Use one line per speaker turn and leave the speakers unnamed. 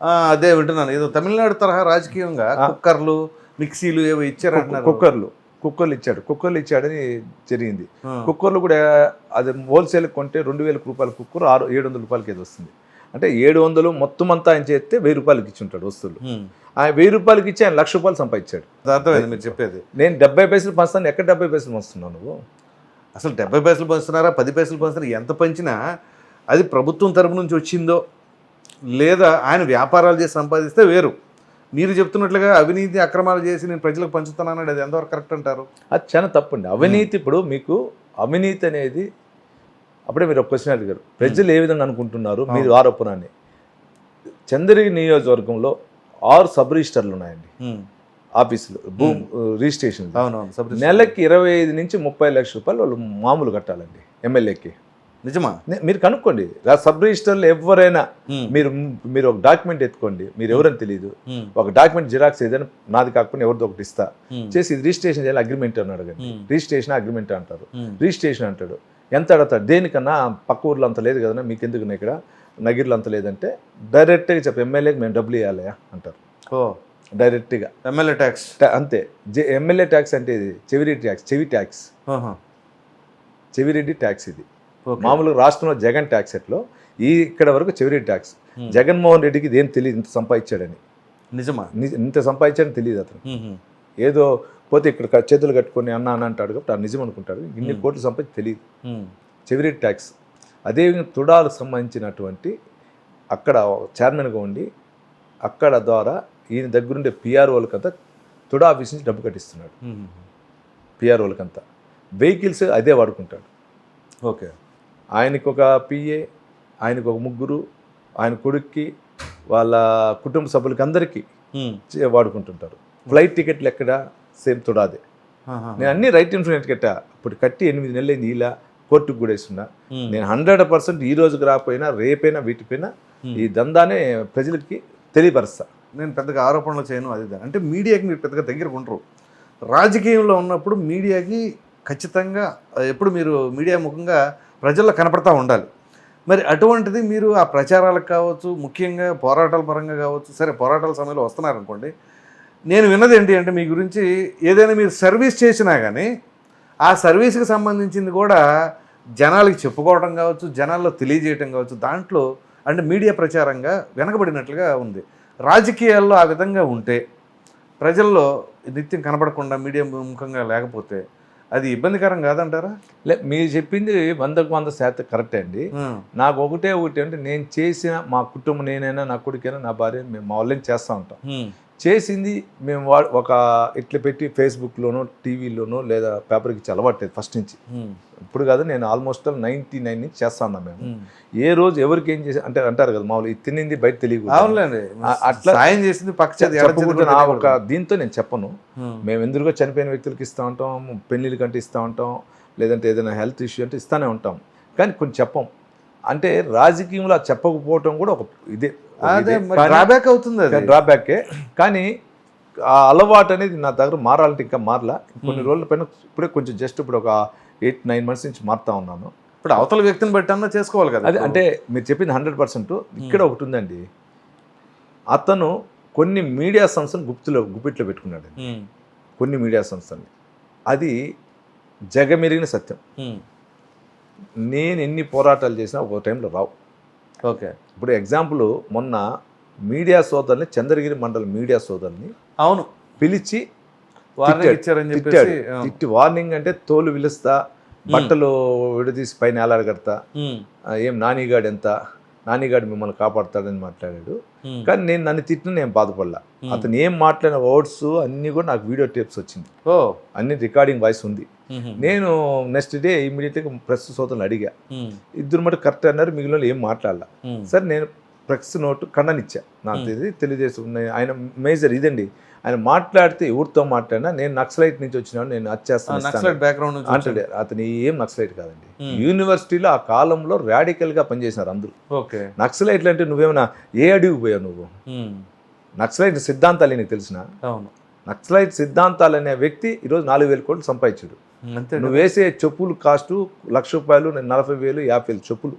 ఆ, అదే వింటున్నాను. ఏదో తమిళనాడు తరహా రాజకీయంగా కుక్కర్లు మిక్సీలు ఏవో ఇచ్చారంటున్నారు.
కుక్కర్లు. కుక్కర్లు ఇచ్చాడు. కుక్కర్లు ఇచ్చాడని జరిగింది. కుక్కర్లు కూడా అది హోల్సేల్ కొంటే రెండు వేల రూపాయల కుక్కర్ ఆరు ఏడు వందల రూపాయలకి ఏదో వస్తుంది. అంటే ఏడు వందలు మొత్తం అంతా ఆయన చేస్తే వెయ్యి రూపాయలకి ఇచ్చి ఉంటాడు వస్తువులు. ఆయన వెయ్యి రూపాయలకి ఇచ్చి ఆయన లక్ష రూపాయలు సంపాదించాడు.
అర్థమైంది మీరు చెప్పేది.
నేను డెబ్బై పైసలు పంచుతాను ఎక్కడ డెబ్బై పైసలు పంచుతున్నావు నువ్వు?
అసలు డెబ్బై పైసలు పంచుతున్నారా? పది పైసలు పంచుతున్నారా? ఎంత పంచినా అది ప్రభుత్వం తరపు నుంచి వచ్చిందో లేదా ఆయన వ్యాపారాలు చేసి సంపాదిస్తే వేరు. మీరు చెప్తున్నట్లుగా అవినీతి అక్రమాలు చేసి నేను ప్రజలకు పంచుతున్నాను అది ఎంతవరకు కరెక్ట్ అంటారు?
అది చాలా తప్పండి. అవినీతి ఇప్పుడు మీకు అవినీతి అనేది అప్పుడే మీరు ఒక క్వశ్చన్ అడిగారు. ప్రజలు ఏ విధంగా అనుకుంటున్నారు? మీరు ఆరోపణ అని చంద్రగిరి నియోజకవర్గంలో ఆరు సబ్ రిజిస్టర్లు ఉన్నాయండి ఆఫీసులు భూమి రిజిస్ట్రేషన్ నెలకి ఇరవై ఐదు నుంచి ముప్పై లక్షల రూపాయలు వాళ్ళు మామూలు కట్టాలండి ఎమ్మెల్యేకి.
నిజమా?
మీరు కనుక్కోండి. సబ్ రిజిస్టర్లు ఎవరైనా. మీరు మీరు ఒక డాక్యుమెంట్ ఎత్తుకోండి. మీరు ఎవరని తెలియదు. ఒక డాక్యుమెంట్ జిరాక్స్ ఏదైనా నాది కాకపోతే ఎవరిదో ఒకటి ఇస్తా. చేసి ఇది రిజిస్ట్రేషన్ చేయాలి అగ్రిమెంట్ అని అడగండి. రిజిస్ట్రేషన్ అగ్రిమెంట్ అంటారు. రిజిస్ట్రేషన్ అంటాడు. ఎంత అడతాడు దేనికన్నా పక్క ఊర్లో అంత లేదు కదా మీకు ఎందుకు ఇక్కడ? నగిరిలో అంత లేదంటే డైరెక్ట్గా చెప్పి ఎమ్మెల్యేకి మేము డబ్బులు ఇవ్వాలి అంటారు.
ఓ.
డైరెక్ట్గా.
MLA tax.
అంతే. జె ఎమ్మెల్యే ట్యాక్స్ అంటే ఇది Chevireddy tax Chevi tax. Chevireddy tax ఇది. మామూలుగా రాష్ట్రంలో జగన్ ట్యాక్స్ ఎట్లో ఈ ఇక్కడ వరకు చెవిరెడ్డి ట్యాక్స్. జగన్మోహన్ రెడ్డికి ఇదేం తెలియదు ఇంత సంపాదించాడని.
నిజమా?
ఇంత సంపాదించాడని తెలియదు అతను. ఏదో పోతే ఇక్కడ చేతులు కట్టుకొని అన్న అన్న అంటాడు కాబట్టి ఆ నిజం అనుకుంటాడు. ఇన్ని కోట్లు సంపాదించి తెలియదు చెవిరెడ్డి ట్యాక్స్ అదేవిధంగా తుడాలకు సంబంధించినటువంటి అక్కడ చైర్మన్గా ఉండి అక్కడ ద్వారా ఈయన దగ్గరుండే పిఆర్ఓలకంతా తుడా ఆఫీస్ నుంచి డబ్బు కట్టిస్తున్నాడు. పిఆర్ఓలకంతా వెహికల్స్ అదే వాడుకుంటాడు.
ఓకే.
ఆయనకు ఒక పిఏ ఆయనకు ఒక ముగ్గురు ఆయన కొడుక్కి వాళ్ళ కుటుంబ సభ్యులకి అందరికీ వాడుకుంటుంటారు. ఫ్లైట్ టికెట్లు ఎక్కడ? సేమ్ తుడాదే. నేను అన్ని రైట్ ఇన్సూరెన్స్ కట్టా ఇప్పుడు కట్టి ఎనిమిది నెలలు అయింది ఇలా కోర్టుకు కూడా ఇస్తున్నా నేను హండ్రెడ్ పర్సెంట్ ఈ రోజుకి రాకపోయినా రేపైనా వీటిపైనా ఈ దందానే ప్రజలకి తెలియపరుస్తా.
నేను పెద్దగా ఆరోపణలు చేయను అది. అంటే మీడియాకి మీరు పెద్దగా దగ్గర ఉండరు రాజకీయంలో ఉన్నప్పుడు మీడియాకి ఖచ్చితంగా ఎప్పుడు మీరు మీడియా ముఖంగా ప్రజల్లో కనపడతా ఉండాలి. మరి అటువంటిది మీరు ఆ ప్రచారాలకు కావచ్చు ముఖ్యంగా పోరాటాల పరంగా కావచ్చు సరే పోరాటాల సమయంలో వస్తున్నారనుకోండి నేను విన్నది ఏంటి అంటే మీ గురించి ఏదైనా మీరు సర్వీస్ చేసినా కానీ ఆ సర్వీస్కి సంబంధించింది కూడా జనాలకి చెప్పుకోవడం కావచ్చు జనాల్లో తెలియజేయటం కావచ్చు దాంట్లో అంటే మీడియా ప్రచారంగా వెనకబడినట్లుగా ఉంది. రాజకీయాల్లో ఆ విధంగా ఉంటే ప్రజల్లో నిత్యం కనపడకుండా మీడియా ముఖంగా లేకపోతే అది ఇబ్బందికరం కాదంటారా?
లే మీరు చెప్పింది వందకు వంద శాతం కరెక్టే అండి. నాకు ఒకటే ఒకటి అంటే నేను చేసిన మా కుటుంబం నేనైనా నా కొడుకైనా నా భార్య మేము మా వాళ్ళని చేస్తూ ఉంటాం. చేసింది మేము వా ఒక ఇట్లా పెట్టి ఫేస్బుక్లోనో టీవీలోనో లేదా పేపర్కి ఇచ్చి అలవాట్లేదు ఫస్ట్ నుంచి. ఇప్పుడు కాదు నేను ఆల్మోస్ట్ నైంటీ నైన్ నుంచి చేస్తా ఉన్నాం మేము ఏ రోజు ఎవరికి ఏం చేసి అంటే అంటారు కదా మామూలు ఇది తినింది బయట తెలియదు
అవునులేండి.
అట్లా
సాయం చేసింది పక్క
నా. ఒక దీంతో నేను చెప్పను.
Hmm.
మేము ఎందుకు చనిపోయిన వ్యక్తులకి ఇస్తూ ఉంటాం పెళ్ళిళ్ళ కంటే ఇస్తూ ఉంటాం లేదంటే ఏదైనా హెల్త్ ఇష్యూ అంటే ఇస్తానే ఉంటాం. కానీ కొన్ని చెప్పం. అంటే రాజకీయంలో చెప్పకపోవటం కూడా ఒక ఇదే
డ్రాబ్యాక్ అవుతుంది అది.
డ్రాబ్యాకే కానీ ఆ అలవాటు అనేది నా దగ్గర మారాలంటే ఇంకా మారలా. కొన్ని రోజుల పైన ఇప్పుడే కొంచెం జస్ట్ ఇప్పుడు ఒక ఎయిట్ నైన్ మంత్స్ నుంచి మారుతా ఉన్నాను.
ఇప్పుడు అవతల వ్యక్తిని బట్టి అన్నా చేసుకోవాలి కదా
అది అంటే మీరు చెప్పింది హండ్రెడ్ పర్సెంట్. ఇక్కడ ఒకటి ఉందండి. అతను కొన్ని మీడియా సంస్థలు గుప్తులో గుప్పిట్లో పెట్టుకున్నాడు కొన్ని మీడియా సంస్థల్ని. అది జగమెరిగిన సత్యం. నేను ఎన్ని పోరాటాలు చేసినా ఒక టైంలో రావు.
ఓకే.
ఇప్పుడు ఎగ్జాంపుల్ మొన్న మీడియా సోదరుని చంద్రగిరి మండల మీడియా సోదరుని
అవును.
పిలిచి
వార్నింగ్. ఇచ్చారని చెప్పేసి
తిట్టి వార్నింగ్ అంటే తోలు విలుస్తా బట్టలు విడదీసి పైన ఎలాడగడతా ఏం నానిగాడు ఎంత నానిగాడు మిమ్మల్ని కాపాడుతాడని మాట్లాడాడు. కానీ నేను నన్ను తిట్టిన నేను బాధపడలా. అతను ఏం మాట్లాడిన వర్డ్స్ అన్నీ కూడా నాకు వీడియో టేప్స్ వచ్చింది.
ఓ.
అన్ని రికార్డింగ్ వాయిస్ ఉంది. నేను నెక్స్ట్ డే ఇమీడియట్గా ప్రెస్ సోదరులు అడిగా. ఇద్దరు మటు కరెక్ట్ అన్నారు మిగిలిన వాళ్ళు ఏం మాట్లాడాల. సరే నేను ప్రెస్ నోటు ఖండనిచ్చా. నాకు ఉన్నాయి. ఆయన మేజర్ ఇదండి. ఆయన మాట్లాడితే ఎవరితో మాట్లాడినా నేను నక్సలైట్ నుంచి వచ్చినాడు నేను వచ్చేస్తాను అంటాడు. అతను ఏం నక్సలైట్ కాదండి. యూనివర్సిటీలో ఆ కాలంలో radical గా పనిచేసినారు అందరూ.
ఓకే.
నక్సలైట్లు అంటే నువ్వేమైనా ఏ అడుగు పోయావు నువ్వు? నక్సలైట్ సిద్ధాంతాలు నీకు తెలిసిన?
అవును.
నక్సలైట్ సిద్ధాంతాలు అనే వ్యక్తి ఈరోజు నాలుగు వేల కోట్లు సంపాదించాడు. నువ్వు వేసే చెప్పులు కాస్టు లక్ష రూపాయలు నేను నలభై వేలు యాభై వేలు చెప్పులు.